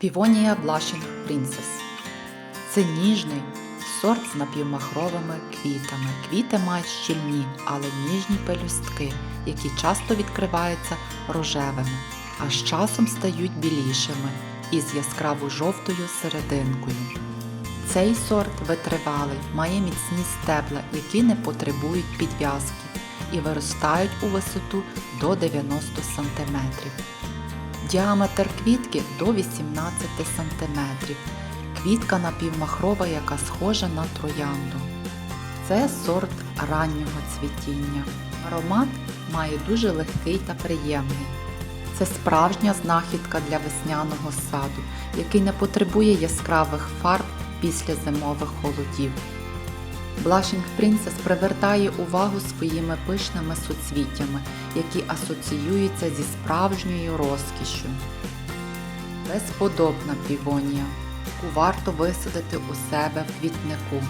Півонія Blushing Princess. Це ніжний сорт з напівмахровими квітами. Квіти мають щільні, але ніжні пелюстки, які часто відкриваються рожевими, а з часом стають білішими із яскраво жовтою серединкою. Цей сорт витривалий, має міцні стебла, які не потребують підв'язки і виростають у висоту до 90 см. Діаметр квітки до 18 см. Квітка напівмахрова, яка схожа на троянду. Це сорт раннього цвітіння. Аромат має дуже легкий та приємний. Це справжня знахідка для весняного саду, який не потребує яскравих фарб після зимових холодів. Blushing Princess привертає увагу своїми пишними соцвіттями, які асоціюються зі справжньою розкішшю. Безподобна півонія, яку варто висадити у себе в квітнику.